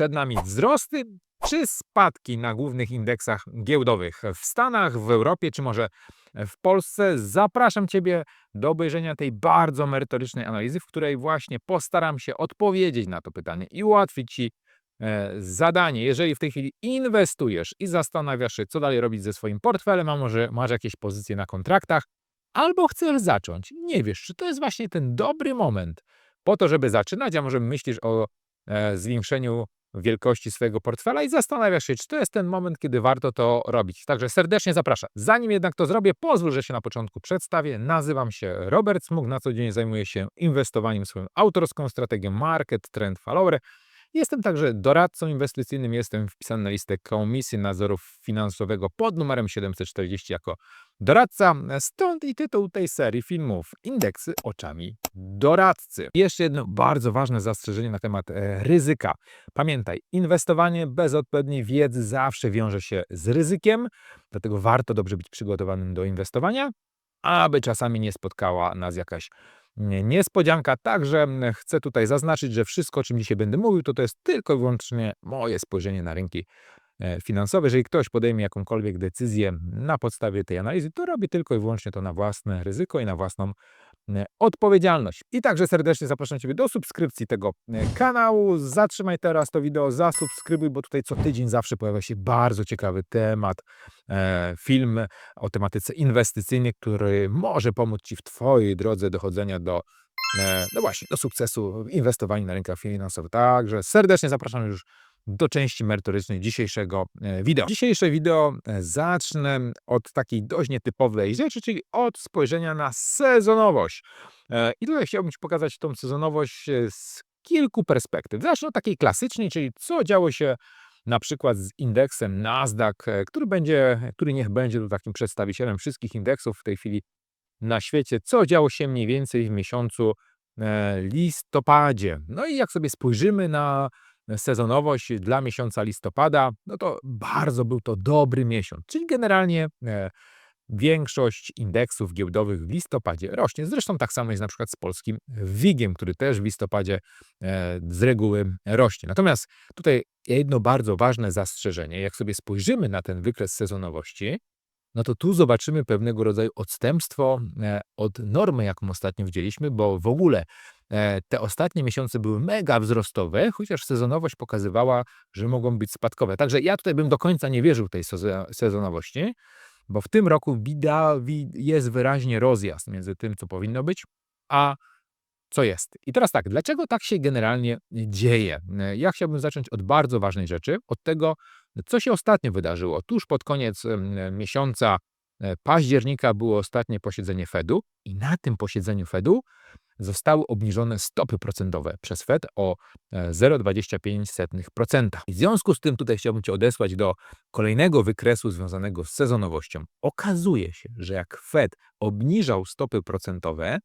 przed nami wzrosty czy spadki na głównych indeksach giełdowych w Stanach, w Europie czy może w Polsce. Zapraszam Ciebie do obejrzenia tej bardzo merytorycznej analizy, w której właśnie postaram się odpowiedzieć na to pytanie i ułatwić Ci e, zadanie. Jeżeli w tej chwili inwestujesz i zastanawiasz się, co dalej robić ze swoim portfelem, a może masz jakieś pozycje na kontraktach, albo chcesz zacząć, nie wiesz, czy to jest właśnie ten dobry moment po to, żeby zaczynać, a może myślisz o e, zwiększeniu wielkości swojego portfela i zastanawiasz się, czy to jest ten moment, kiedy warto to robić. Także serdecznie zapraszam. Zanim jednak to zrobię, pozwól, że się na początku przedstawię. Nazywam się Robert Smug, na co dzień zajmuję się inwestowaniem swoją autorską strategią Market Trend Follower. Jestem także doradcą inwestycyjnym, jestem wpisany na listę Komisji Nadzoru Finansowego pod numerem 740 jako doradca. Stąd i tytuł tej serii filmów Indeksy oczami doradcy. Jeszcze jedno bardzo ważne zastrzeżenie na temat e, ryzyka. Pamiętaj, inwestowanie bez odpowiedniej wiedzy zawsze wiąże się z ryzykiem, dlatego warto dobrze być przygotowanym do inwestowania, aby czasami nie spotkała nas jakaś niespodzianka. Także chcę tutaj zaznaczyć, że wszystko, o czym dzisiaj będę mówił, to to jest tylko i wyłącznie moje spojrzenie na rynki e, finansowe. Jeżeli ktoś podejmie jakąkolwiek decyzję na podstawie tej analizy, to robi tylko i wyłącznie to na własne ryzyko i na własną odpowiedzialność. I także serdecznie zapraszam Ciebie do subskrypcji tego e, kanału. Zatrzymaj teraz to wideo, zasubskrybuj, bo tutaj co tydzień zawsze pojawia się bardzo ciekawy temat, e, film o tematyce inwestycyjnej, który może pomóc Ci w Twojej drodze dochodzenia do no właśnie, do sukcesu w inwestowaniu na rynkach finansowych. Także serdecznie zapraszam już do części merytorycznej dzisiejszego e, wideo. Dzisiejsze wideo e, zacznę od takiej dość nietypowej rzeczy, czyli od spojrzenia na sezonowość. E, I tutaj chciałbym Ci pokazać tą sezonowość z kilku perspektyw. Zacznę od takiej klasycznej, czyli co działo się na przykład z indeksem Nasdaq, który będzie, który niech będzie tu takim przedstawicielem wszystkich indeksów w tej chwili na świecie, co działo się mniej więcej w miesiącu listopadzie. No i jak sobie spojrzymy na sezonowość dla miesiąca listopada, no to bardzo był to dobry miesiąc, czyli generalnie e, większość indeksów giełdowych w listopadzie rośnie. Zresztą tak samo jest na przykład z polskim WIG-iem, który też w listopadzie e, z reguły rośnie. Natomiast tutaj jedno bardzo ważne zastrzeżenie, jak sobie spojrzymy na ten wykres sezonowości, no to tu zobaczymy pewnego rodzaju odstępstwo e, od normy, jaką ostatnio widzieliśmy, bo w ogóle te ostatnie miesiące były mega wzrostowe, chociaż sezonowość pokazywała, że mogą być spadkowe. Także ja tutaj bym do końca nie wierzył tej sezonowości, bo w tym roku jest wyraźnie rozjazd między tym, co powinno być, a co jest. I teraz tak, dlaczego tak się generalnie dzieje? E, ja chciałbym zacząć od bardzo ważnej rzeczy, od tego, co się ostatnio wydarzyło. Tuż pod koniec miesiąca e, października było ostatnie posiedzenie Fedu i na tym posiedzeniu Fedu zostały obniżone stopy procentowe przez Fed o 0,25%. E, w związku z tym tutaj chciałbym Cię odesłać do kolejnego wykresu związanego z sezonowością. Okazuje się, że jak Fed obniżał stopy procentowe,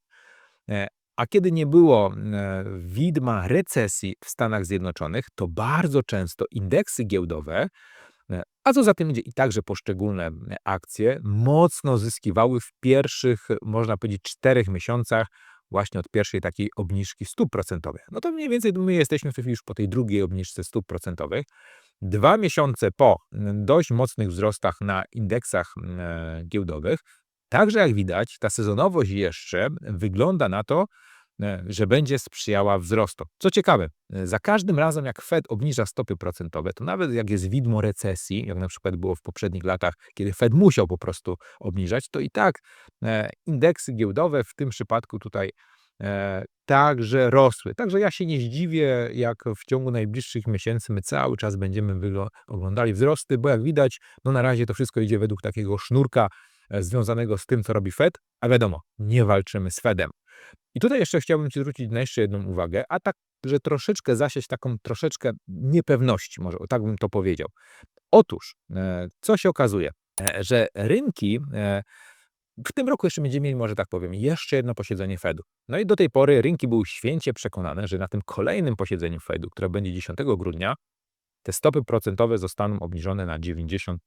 e, a kiedy nie było e, widma recesji w Stanach Zjednoczonych, to bardzo często indeksy giełdowe, a co za tym idzie i także poszczególne akcje, mocno zyskiwały w pierwszych, można powiedzieć, czterech miesiącach właśnie od pierwszej takiej obniżki stóp procentowych. No to mniej więcej my jesteśmy już po tej drugiej obniżce stóp procentowych. Dwa miesiące po dość mocnych wzrostach na indeksach e, giełdowych, także jak widać, ta sezonowość jeszcze wygląda na to, że będzie sprzyjała wzrostom. Co ciekawe, e, za każdym razem jak Fed obniża stopy procentowe, to nawet jak jest widmo recesji, jak na przykład było w poprzednich latach, kiedy Fed musiał po prostu obniżać, to i tak e, indeksy giełdowe w tym przypadku tutaj także rosły. Także ja się nie zdziwię, jak w ciągu najbliższych miesięcy my cały czas będziemy oglądali wzrosty, bo jak widać, no na razie to wszystko idzie według takiego sznurka związanego z tym, co robi Fed, a wiadomo, nie walczymy z Fedem. I tutaj jeszcze chciałbym Ci zwrócić na jeszcze jedną uwagę, a tak, że troszeczkę zasiać taką troszeczkę niepewności, może tak bym to powiedział. Otóż, e, co się okazuje, e, że rynki e, w tym roku jeszcze będziemy mieli, może tak powiem, jeszcze jedno posiedzenie Fedu. No i do tej pory rynki były święcie przekonane, że na tym kolejnym posiedzeniu Fedu, które będzie 10 grudnia, te stopy procentowe zostaną obniżone na 95%.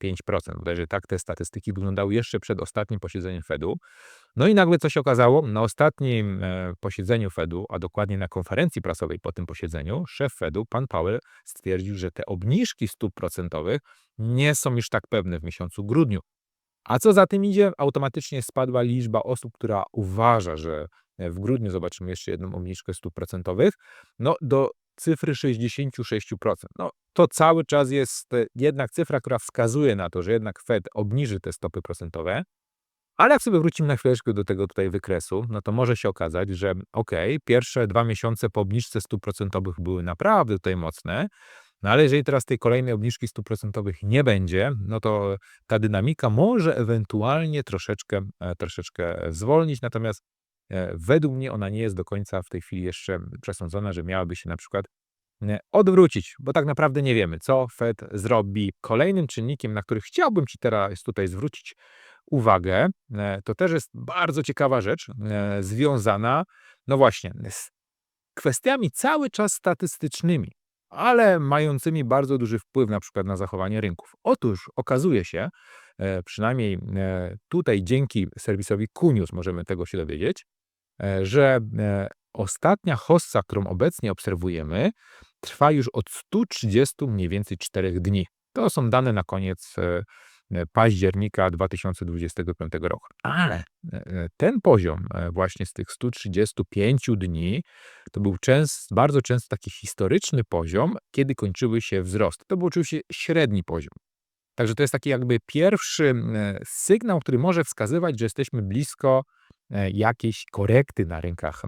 Bodajże tak te statystyki wyglądały jeszcze przed ostatnim posiedzeniem Fedu. No i nagle co się okazało? Na ostatnim e, posiedzeniu Fedu, a dokładnie na konferencji prasowej po tym posiedzeniu, szef Fedu, pan Powell, stwierdził, że te obniżki stóp procentowych nie są już tak pewne w miesiącu grudniu. A co za tym idzie? Automatycznie spadła liczba osób, która uważa, że e, w grudniu zobaczymy jeszcze jedną obniżkę stóp procentowych, no do cyfry 66%. No, to cały czas jest e, jednak cyfra, która wskazuje na to, że jednak Fed obniży te stopy procentowe. Ale jak sobie wrócimy na chwileczkę do tego tutaj wykresu, no to może się okazać, że ok, pierwsze dwa miesiące po obniżce stóp procentowych były naprawdę tutaj mocne, no ale jeżeli teraz tej kolejnej obniżki stóp procentowych nie będzie, no to ta dynamika może ewentualnie troszeczkę, e, troszeczkę zwolnić, natomiast e, według mnie ona nie jest do końca w tej chwili jeszcze przesądzona, że miałaby się na przykład e, odwrócić, bo tak naprawdę nie wiemy, co Fed zrobi. Kolejnym czynnikiem, na który chciałbym Ci teraz tutaj zwrócić uwagę, to też jest bardzo ciekawa rzecz, związana, no właśnie, z kwestiami cały czas statystycznymi ale mającymi bardzo duży wpływ na przykład na zachowanie rynków. Otóż okazuje się, e, przynajmniej e, tutaj dzięki serwisowi Kunius możemy tego się dowiedzieć, e, że ostatnia hossa, którą obecnie obserwujemy, trwa już od 130 mniej więcej 4 dni. To są dane na koniec E, października 2025 roku. Ale e, e, ten poziom właśnie z tych 135 dni to był częst, bardzo często taki historyczny poziom, kiedy kończyły się wzrosty. To był oczywiście średni poziom. Także to jest taki jakby pierwszy sygnał, który może wskazywać, że jesteśmy blisko jakiejś korekty na rynkach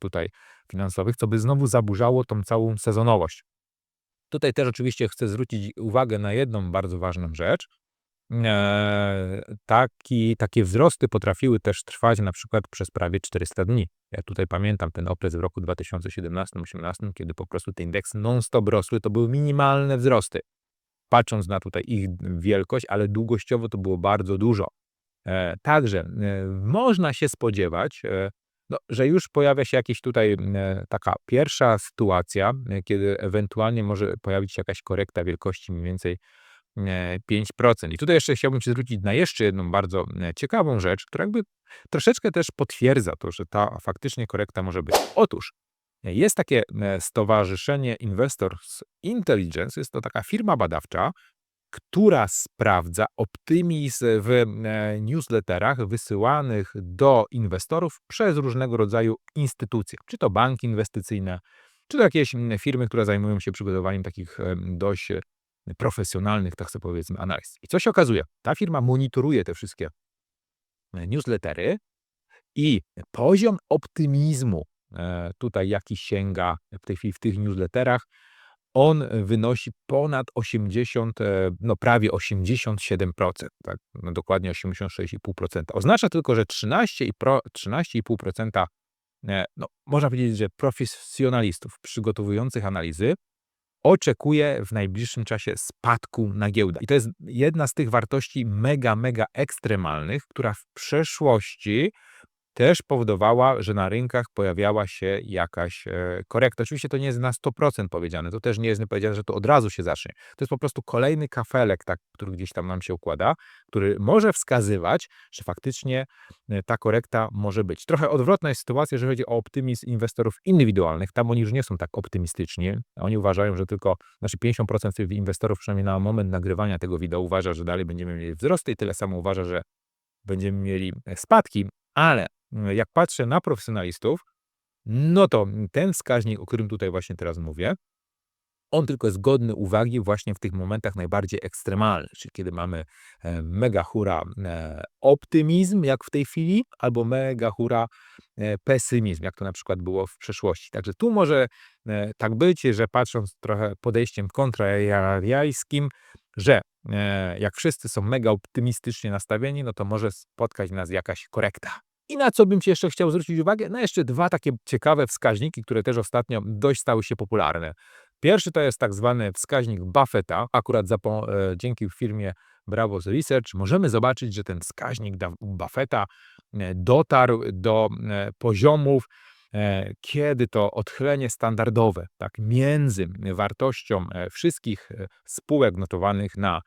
tutaj finansowych, co by znowu zaburzało tą całą sezonowość. Tutaj też oczywiście chcę zwrócić uwagę na jedną bardzo ważną rzecz, Eee, taki, takie wzrosty potrafiły też trwać na przykład przez prawie 400 dni. Ja tutaj pamiętam ten okres w roku 2017-2018, kiedy po prostu te indeksy non-stop rosły, to były minimalne wzrosty. Patrząc na tutaj ich wielkość, ale długościowo to było bardzo dużo. E, także e, można się spodziewać, e, no, że już pojawia się jakaś tutaj taka pierwsza sytuacja, kiedy ewentualnie może pojawić się jakaś korekta wielkości mniej więcej 5%. I tutaj jeszcze chciałbym się zwrócić na jeszcze jedną bardzo ciekawą rzecz, która jakby troszeczkę też potwierdza to, że ta faktycznie korekta może być. Otóż jest takie stowarzyszenie Investors Intelligence, jest to taka firma badawcza, która sprawdza optymizm w newsletterach wysyłanych do inwestorów przez różnego rodzaju instytucje, czy to banki inwestycyjne, czy to jakieś firmy, które zajmują się przygotowaniem takich dość profesjonalnych, tak sobie powiedzmy, analiz. I co się okazuje? Ta firma monitoruje te wszystkie e, newslettery i poziom optymizmu e, tutaj jaki sięga w tej chwili w tych newsletterach, on wynosi ponad 80, e, no prawie 87%, tak? no dokładnie 86,5%. Oznacza tylko, że 13,5% no, można powiedzieć, że profesjonalistów przygotowujących analizy oczekuje w najbliższym czasie spadku na giełdę. I to jest jedna z tych wartości mega, mega ekstremalnych, która w przeszłości też powodowała, że na rynkach pojawiała się jakaś e, korekta. Oczywiście to nie jest na 100% powiedziane, to też nie jest powiedziane, że to od razu się zacznie. To jest po prostu kolejny kafelek, tak, który gdzieś tam nam się układa, który może wskazywać, że faktycznie e, ta korekta może być. Trochę odwrotna jest sytuacja, jeżeli chodzi o optymizm inwestorów indywidualnych. Tam oni już nie są tak optymistyczni. Oni uważają, że tylko, znaczy 50% tych inwestorów, przynajmniej na moment nagrywania tego wideo, uważa, że dalej będziemy mieli wzrosty i tyle samo uważa, że będziemy mieli e, spadki, ale jak patrzę na profesjonalistów, no to ten wskaźnik, o którym tutaj właśnie teraz mówię, on tylko jest godny uwagi właśnie w tych momentach najbardziej ekstremalnych, czyli kiedy mamy e, mega hura e, optymizm, jak w tej chwili, albo mega hura e, pesymizm, jak to na przykład było w przeszłości. Także tu może tak być, że patrząc trochę podejściem kontrariańskim, że jak wszyscy są mega optymistycznie nastawieni, no to może spotkać nas jakaś korekta. I na co bym Ci jeszcze chciał zwrócić uwagę? Na jeszcze dwa takie ciekawe wskaźniki, które też ostatnio dość stały się popularne. Pierwszy to jest tak zwany wskaźnik Buffetta. Akurat za, e, dzięki firmie Bravos Research możemy zobaczyć, że ten wskaźnik Buffetta e, dotarł do e, poziomów e, kiedy to odchylenie standardowe, tak, między wartością wszystkich spółek notowanych na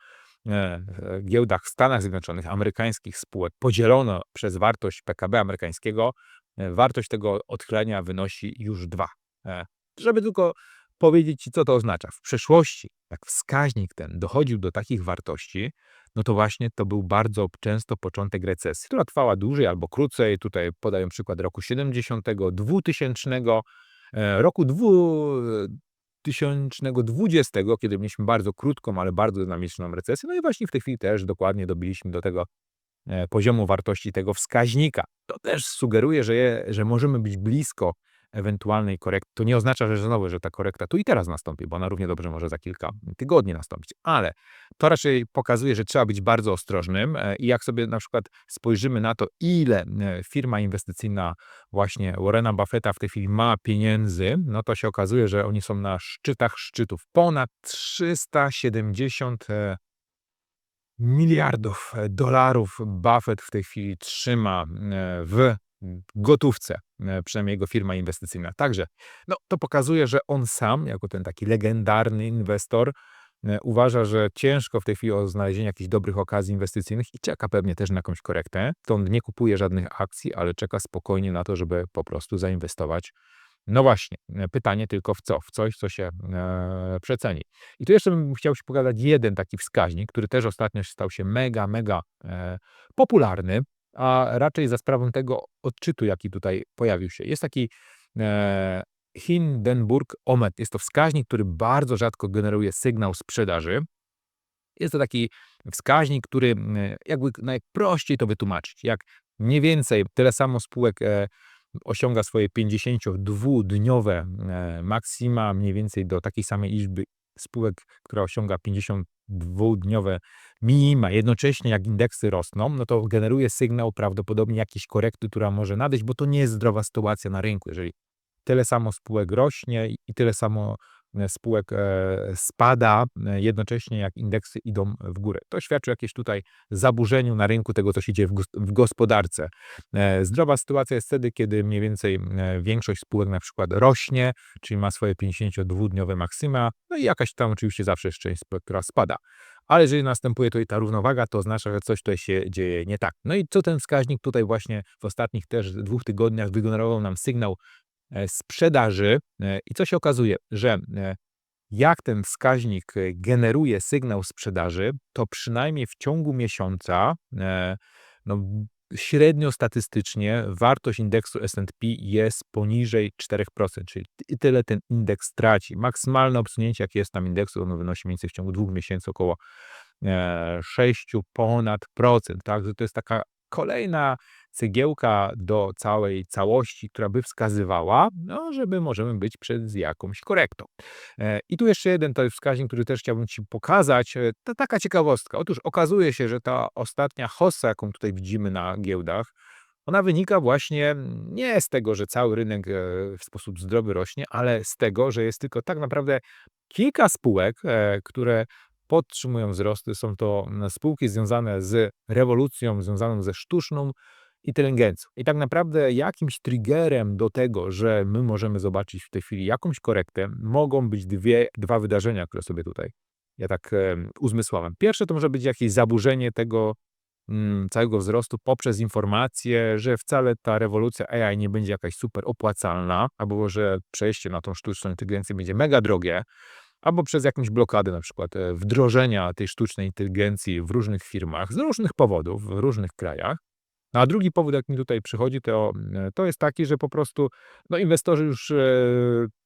giełdach w Stanach Zjednoczonych, amerykańskich spółek, podzielono przez wartość PKB amerykańskiego, e, wartość tego odchylenia wynosi już 2. E, żeby tylko powiedzieć Ci, co to oznacza. W przeszłości, jak wskaźnik ten dochodził do takich wartości, no to właśnie to był bardzo często początek recesji, która trwała dłużej albo krócej. Tutaj podaję przykład roku 70, 2000, e, roku 2020, kiedy mieliśmy bardzo krótką, ale bardzo dynamiczną recesję. No i właśnie w tej chwili też dokładnie dobiliśmy do tego e, poziomu wartości tego wskaźnika. To też sugeruje, że, je, że możemy być blisko ewentualnej korekty. To nie oznacza, że znowu, że ta korekta tu i teraz nastąpi, bo ona równie dobrze może za kilka tygodni nastąpić, ale to raczej pokazuje, że trzeba być bardzo ostrożnym e, i jak sobie na przykład spojrzymy na to, ile e, firma inwestycyjna właśnie Warrena Buffetta w tej chwili ma pieniędzy, no to się okazuje, że oni są na szczytach szczytów. Ponad 370 miliardów dolarów Buffett w tej chwili trzyma e, w gotówce, e, przynajmniej jego firma inwestycyjna. Także no, to pokazuje, że on sam, jako ten taki legendarny inwestor, e, uważa, że ciężko w tej chwili o znalezienie jakichś dobrych okazji inwestycyjnych i czeka pewnie też na jakąś korektę. To on nie kupuje żadnych akcji, ale czeka spokojnie na to, żeby po prostu zainwestować. No właśnie, e, pytanie tylko w co? W coś, co się e, przeceni. I tu jeszcze bym chciał się pokazać jeden taki wskaźnik, który też ostatnio stał się mega, mega e, popularny a raczej za sprawą tego odczytu, jaki tutaj pojawił się. Jest taki e, Hindenburg-Omet. Jest to wskaźnik, który bardzo rzadko generuje sygnał sprzedaży. Jest to taki wskaźnik, który jakby najprościej to wytłumaczyć. Jak mniej więcej tyle samo spółek e, osiąga swoje 52-dniowe e, maksima, mniej więcej do takiej samej liczby spółek, która osiąga 52-dniowe minima, jednocześnie jak indeksy rosną, no to generuje sygnał prawdopodobnie jakiejś korekty, która może nadejść, bo to nie jest zdrowa sytuacja na rynku. Jeżeli tyle samo spółek rośnie i tyle samo spółek e, spada, e, jednocześnie jak indeksy idą w górę. To świadczy o jakieś tutaj zaburzeniu na rynku tego, co się dzieje w gospodarce. Zdrowa sytuacja jest wtedy, kiedy mniej więcej większość spółek na przykład rośnie, czyli ma swoje 52-dniowe maksyma, no i jakaś tam oczywiście zawsze jest część spółek, która spada. Ale jeżeli następuje tutaj ta równowaga, to oznacza, że coś tutaj się dzieje nie tak. No i co ten wskaźnik tutaj właśnie w ostatnich też dwóch tygodniach wygenerował nam sygnał e, sprzedaży e, i co się okazuje, że e, jak ten wskaźnik generuje sygnał sprzedaży, to przynajmniej w ciągu miesiąca no, średnio statystycznie wartość indeksu S&P jest poniżej 4%, czyli tyle ten indeks traci. Maksymalne obsunięcie, jakie jest tam indeksu, ono wynosi mniej więcej w ciągu dwóch miesięcy około 6 e, ponad procent. Także to jest taka kolejna cegiełka do całej całości, która by wskazywała, no, żeby możemy być przed jakąś korektą. E, I tu jeszcze jeden to jest wskaźnik, który też chciałbym Ci pokazać. E, to taka ciekawostka. Otóż okazuje się, że ta ostatnia hossa, jaką tutaj widzimy na giełdach, ona wynika właśnie nie z tego, że cały rynek e, w sposób zdrowy rośnie, ale z tego, że jest tylko tak naprawdę kilka spółek, które podtrzymują wzrosty. Są to spółki związane z rewolucją, związaną ze sztuczną inteligencją. I tak naprawdę jakimś triggerem do tego, że my możemy zobaczyć w tej chwili jakąś korektę, mogą być dwie, dwa wydarzenia, które sobie tutaj ja tak e, uzmysłałem. Pierwsze to może być jakieś zaburzenie tego mm, całego wzrostu poprzez informację, że wcale ta rewolucja AI nie będzie jakaś super opłacalna, albo że przejście na tą sztuczną inteligencję będzie mega drogie, albo przez jakąś blokadę na przykład e, wdrożenia tej sztucznej inteligencji w różnych firmach z różnych powodów, w różnych krajach. No, a drugi powód, jak mi tutaj przychodzi, to, e, to jest taki, że po prostu no, inwestorzy już e,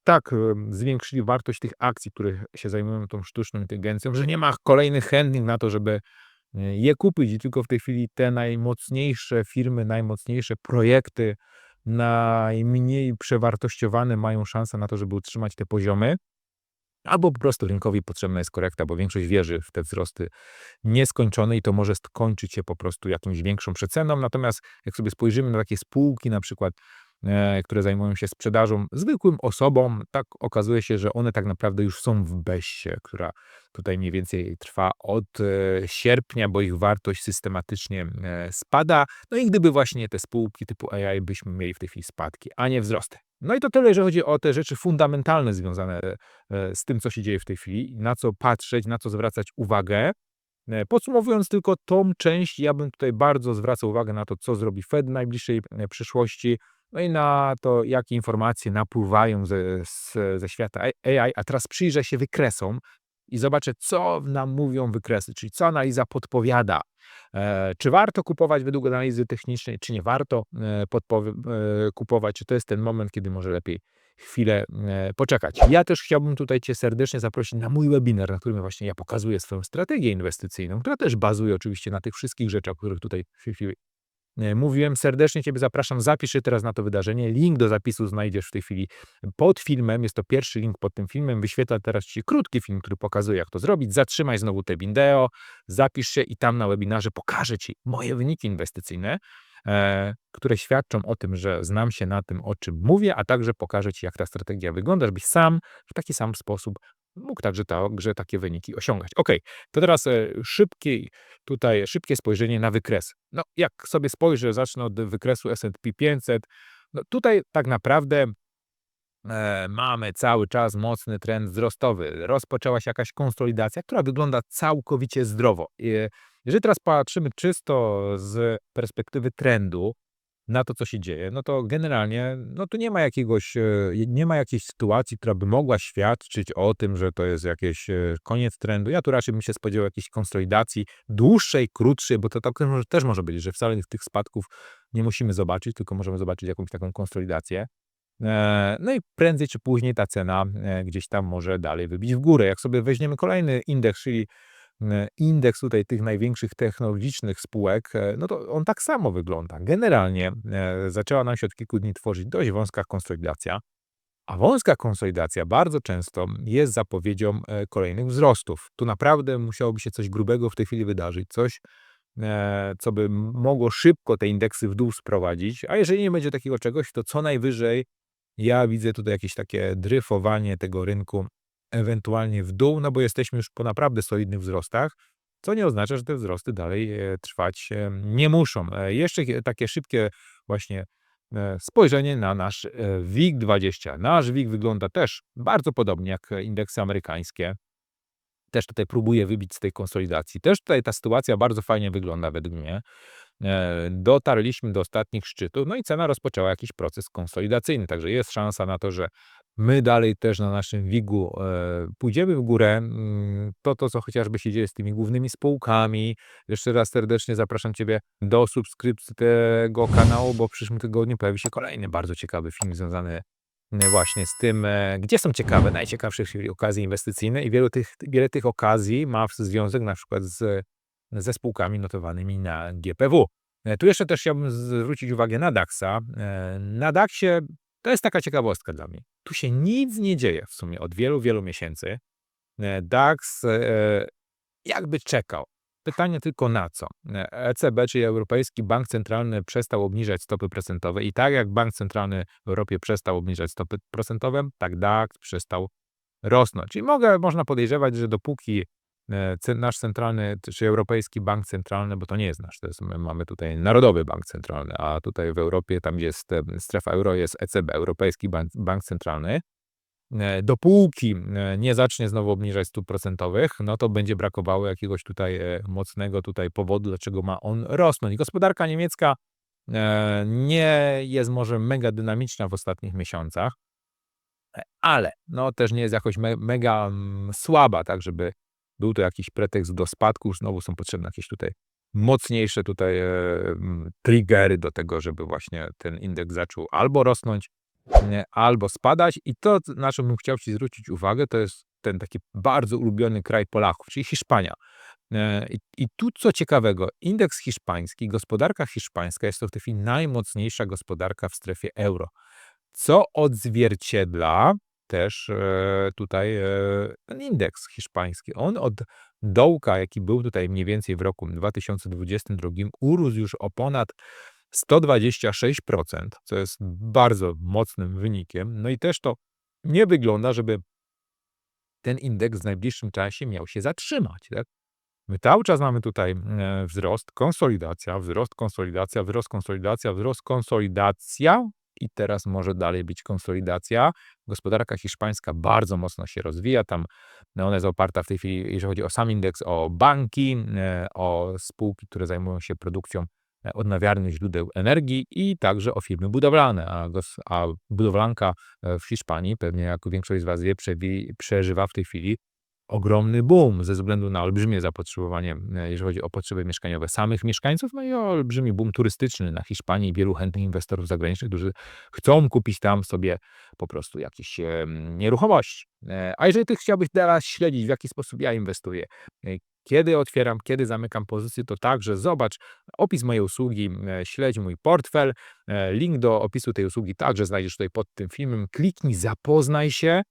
tak zwiększyli wartość tych akcji, które się zajmują tą sztuczną inteligencją, że nie ma kolejnych chętnych na to, żeby e, je kupić i tylko w tej chwili te najmocniejsze firmy, najmocniejsze projekty, najmniej przewartościowane mają szansę na to, żeby utrzymać te poziomy. Albo po prostu rynkowi potrzebna jest korekta, bo większość wierzy w te wzrosty nieskończone i to może skończyć się po prostu jakąś większą przeceną. Natomiast jak sobie spojrzymy na takie spółki, na przykład, e, które zajmują się sprzedażą zwykłym osobom, tak okazuje się, że one tak naprawdę już są w beście, która tutaj mniej więcej trwa od e, sierpnia, bo ich wartość systematycznie e, spada. No i gdyby właśnie te spółki typu AI byśmy mieli w tej chwili spadki, a nie wzrosty. No i to tyle, jeżeli chodzi o te rzeczy fundamentalne związane, e, z tym, co się dzieje w tej chwili, na co patrzeć, na co zwracać uwagę. E, podsumowując tylko tą część, ja bym tutaj bardzo zwracał uwagę na to, co zrobi Fed w najbliższej, e, przyszłości, no i na to, jakie informacje napływają ze ze świata AI. A teraz przyjrzę się wykresom i zobaczę, co nam mówią wykresy, czyli co analiza podpowiada. E, czy warto kupować według analizy technicznej, czy nie warto, e, e, kupować, czy to jest ten moment, kiedy może lepiej chwilę, poczekać. Ja też chciałbym tutaj cię serdecznie zaprosić na mój webinar, na którym właśnie ja pokazuję swoją strategię inwestycyjną, która też bazuje oczywiście na tych wszystkich rzeczach, o których tutaj w tej chwili mówiłem, serdecznie Ciebie zapraszam, zapisz się teraz na to wydarzenie. Link do zapisu znajdziesz w tej chwili pod filmem. Jest to pierwszy link pod tym filmem. Wyświetla teraz Ci krótki film, który pokazuje, jak to zrobić. Zatrzymaj znowu te wideo, zapisz się i tam na webinarze pokażę Ci moje wyniki inwestycyjne, e, które świadczą o tym, że znam się na tym, o czym mówię, a także pokażę Ci, jak ta strategia wygląda, żebyś sam w taki sam sposób mógł także, także takie wyniki osiągać. Ok, to teraz e, szybki, tutaj szybkie spojrzenie na wykres. No, jak sobie spojrzę, zacznę od wykresu S&P 500. No, tutaj tak naprawdę e, mamy cały czas mocny trend wzrostowy. Rozpoczęła się jakaś konsolidacja, która wygląda całkowicie zdrowo. I jeżeli teraz patrzymy czysto z perspektywy trendu, na to, co się dzieje, no to generalnie, no tu nie ma jakiegoś, e, nie ma jakiejś sytuacji, która by mogła świadczyć o tym, że to jest jakiś e, koniec trendu. Ja tu raczej bym się spodziewał jakiejś konsolidacji dłuższej, krótszej, bo to tak też może być, że wcale tych spadków nie musimy zobaczyć, tylko możemy zobaczyć jakąś taką konsolidację. E, no i prędzej czy później ta cena gdzieś tam może dalej wybić w górę. Jak sobie weźmiemy kolejny indeks, czyli indeks tutaj tych największych technologicznych spółek, e, no to on tak samo wygląda. Generalnie e, zaczęła nam się od kilku dni tworzyć dość wąska konsolidacja, a wąska konsolidacja bardzo często jest zapowiedzią kolejnych wzrostów. Tu naprawdę musiałoby się coś grubego w tej chwili wydarzyć, coś, co by mogło szybko te indeksy w dół sprowadzić, a jeżeli nie będzie takiego czegoś, to co najwyżej ja widzę tutaj jakieś takie dryfowanie tego rynku ewentualnie w dół, no bo jesteśmy już po naprawdę solidnych wzrostach, co nie oznacza, że te wzrosty dalej e, trwać nie muszą. E, jeszcze takie szybkie właśnie e, spojrzenie na nasz WIG20. Nasz WIG wygląda też bardzo podobnie jak indeksy amerykańskie. Też tutaj próbuje wybić z tej konsolidacji. Też tutaj ta sytuacja bardzo fajnie wygląda według mnie. Dotarliśmy do ostatnich szczytów, no i cena rozpoczęła jakiś proces konsolidacyjny, także jest szansa na to, że my dalej też na naszym WIG-u e, pójdziemy w górę. Mm, to, to, co chociażby się dzieje z tymi głównymi spółkami. Jeszcze raz serdecznie zapraszam Ciebie do subskrypcji tego kanału, bo w przyszłym tygodniu pojawi się kolejny bardzo ciekawy film związany e, właśnie z tym, e, gdzie są ciekawe, najciekawsze okazje inwestycyjne i wielu tych, wiele tych okazji ma związek na przykład z, ze spółkami notowanymi na GPW. E, Tu jeszcze też chciałbym zwrócić uwagę na DAX-a. E, Na DAX-ie to jest taka ciekawostka dla mnie. Tu się nic nie dzieje w sumie od wielu, wielu miesięcy. E, DAX e, jakby czekał. Pytanie tylko na co? ECB, e czyli Europejski Bank Centralny, przestał obniżać stopy procentowe i tak jak Bank Centralny w Europie przestał obniżać stopy procentowe, tak DAX przestał rosnąć. Czyli mogę, można podejrzewać, że dopóki nasz centralny, czy Europejski Bank Centralny, bo to nie jest nasz, to jest, my mamy tutaj Narodowy Bank Centralny, a tutaj w Europie, tam gdzie jest strefa euro, jest ECB, Europejski Bank, Bank Centralny. Dopóki nie zacznie znowu obniżać stóp procentowych, no to będzie brakowało jakiegoś tutaj e, mocnego tutaj powodu, dlaczego ma on rosnąć. Gospodarka niemiecka e, nie jest może mega dynamiczna w ostatnich miesiącach, e, ale no też nie jest jakoś me, mega mm, słaba, tak żeby był to jakiś pretekst do spadku, znowu są potrzebne jakieś tutaj mocniejsze tutaj e, triggery do tego, żeby właśnie ten indeks zaczął albo rosnąć, albo spadać. I to, na czym bym chciał Ci zwrócić uwagę, to jest ten taki bardzo ulubiony kraj Polaków, czyli Hiszpania. E, I, I tu co ciekawego, indeks hiszpański, gospodarka hiszpańska jest to w tej chwili najmocniejsza gospodarka w strefie euro, co odzwierciedla też e, tutaj e, ten indeks hiszpański. On od dołka, jaki był tutaj mniej więcej w roku 2022, urósł już o ponad 126%, co jest bardzo mocnym wynikiem. No i też to nie wygląda, żeby ten indeks w najbliższym czasie miał się zatrzymać. Tak? My cały czas mamy tutaj e, wzrost, konsolidacja, wzrost, konsolidacja, wzrost, konsolidacja, wzrost, konsolidacja, i teraz może dalej być konsolidacja. Gospodarka hiszpańska bardzo mocno się rozwija. Tam no, ona jest oparta w tej chwili, jeżeli chodzi o sam indeks, o banki, e, o spółki, które zajmują się produkcją odnawialnych źródeł energii i także o firmy budowlane. A, a budowlanka e, w Hiszpanii, pewnie jak większość z Was wie, przeżywa w tej chwili ogromny boom ze względu na olbrzymie zapotrzebowanie, e, jeżeli chodzi o potrzeby mieszkaniowe samych mieszkańców, no i olbrzymi boom turystyczny na Hiszpanii i wielu chętnych inwestorów zagranicznych, którzy chcą kupić tam sobie po prostu jakieś nieruchomości. E, A jeżeli ty chciałbyś teraz śledzić, w jaki sposób ja inwestuję, kiedy otwieram, kiedy zamykam pozycję, to także zobacz opis mojej usługi, e, śledź mój portfel. E, Link do opisu tej usługi także znajdziesz tutaj pod tym filmem. Kliknij, zapoznaj się.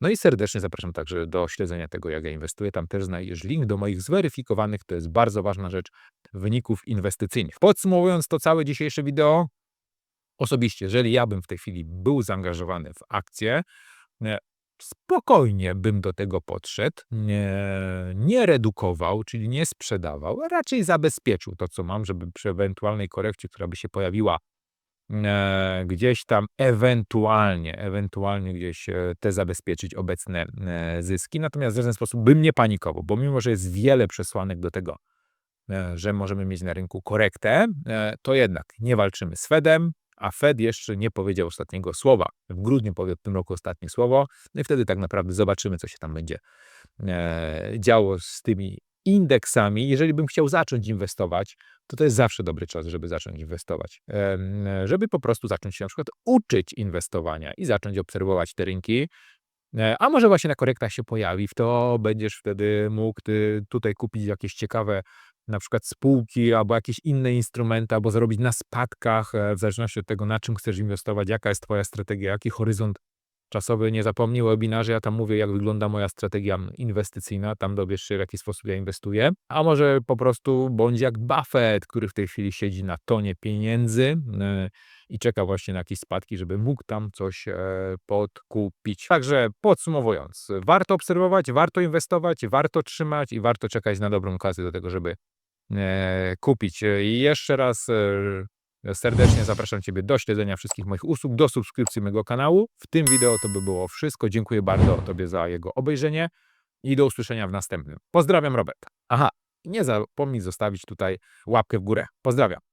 No i serdecznie zapraszam także do śledzenia tego, jak ja inwestuję. Tam też znajdziesz link do moich zweryfikowanych, to jest bardzo ważna rzecz, wyników inwestycyjnych. Podsumowując to całe dzisiejsze wideo, osobiście, jeżeli ja bym w tej chwili był zaangażowany w akcję, e, spokojnie bym do tego podszedł, nie, nie redukował, czyli nie sprzedawał, a raczej zabezpieczył to, co mam, żeby przy ewentualnej korekcie, która by się pojawiła e, gdzieś tam ewentualnie, ewentualnie gdzieś e, te zabezpieczyć obecne e, zyski. Natomiast w żaden sposób bym nie panikował, bo mimo, że jest wiele przesłanek do tego, e, że możemy mieć na rynku korektę, e, to jednak nie walczymy z Fedem, a Fed jeszcze nie powiedział ostatniego słowa. W grudniu powie w tym roku ostatnie słowo, no i wtedy tak naprawdę zobaczymy, co się tam będzie e, działo z tymi indeksami. Jeżeli bym chciał zacząć inwestować, to to jest zawsze dobry czas, żeby zacząć inwestować. Em, Żeby po prostu zacząć się na przykład uczyć inwestowania i zacząć obserwować te rynki. E, A może właśnie na korektach się pojawi, to będziesz wtedy mógł ty tutaj kupić jakieś ciekawe na przykład spółki albo jakieś inne instrumenty, albo zarobić na spadkach, e, w zależności od tego, na czym chcesz inwestować, jaka jest twoja strategia, jaki horyzont czasowy. Nie zapomnij o webinarze, ja tam mówię, jak wygląda moja strategia inwestycyjna, tam dowiesz się, w jaki sposób ja inwestuję. A może po prostu bądź jak Buffett, który w tej chwili siedzi na tonie pieniędzy i czeka właśnie na jakieś spadki, żeby mógł tam coś e, podkupić. Także podsumowując, warto obserwować, warto inwestować, warto trzymać i warto czekać na dobrą okazję do tego, żeby e, kupić. I jeszcze raz e, serdecznie zapraszam Ciebie do śledzenia wszystkich moich usług, do subskrypcji mojego kanału. W tym wideo to by było wszystko. Dziękuję bardzo Tobie za jego obejrzenie i do usłyszenia w następnym. Pozdrawiam, Robert. Aha, nie zapomnij zostawić tutaj łapkę w górę. Pozdrawiam.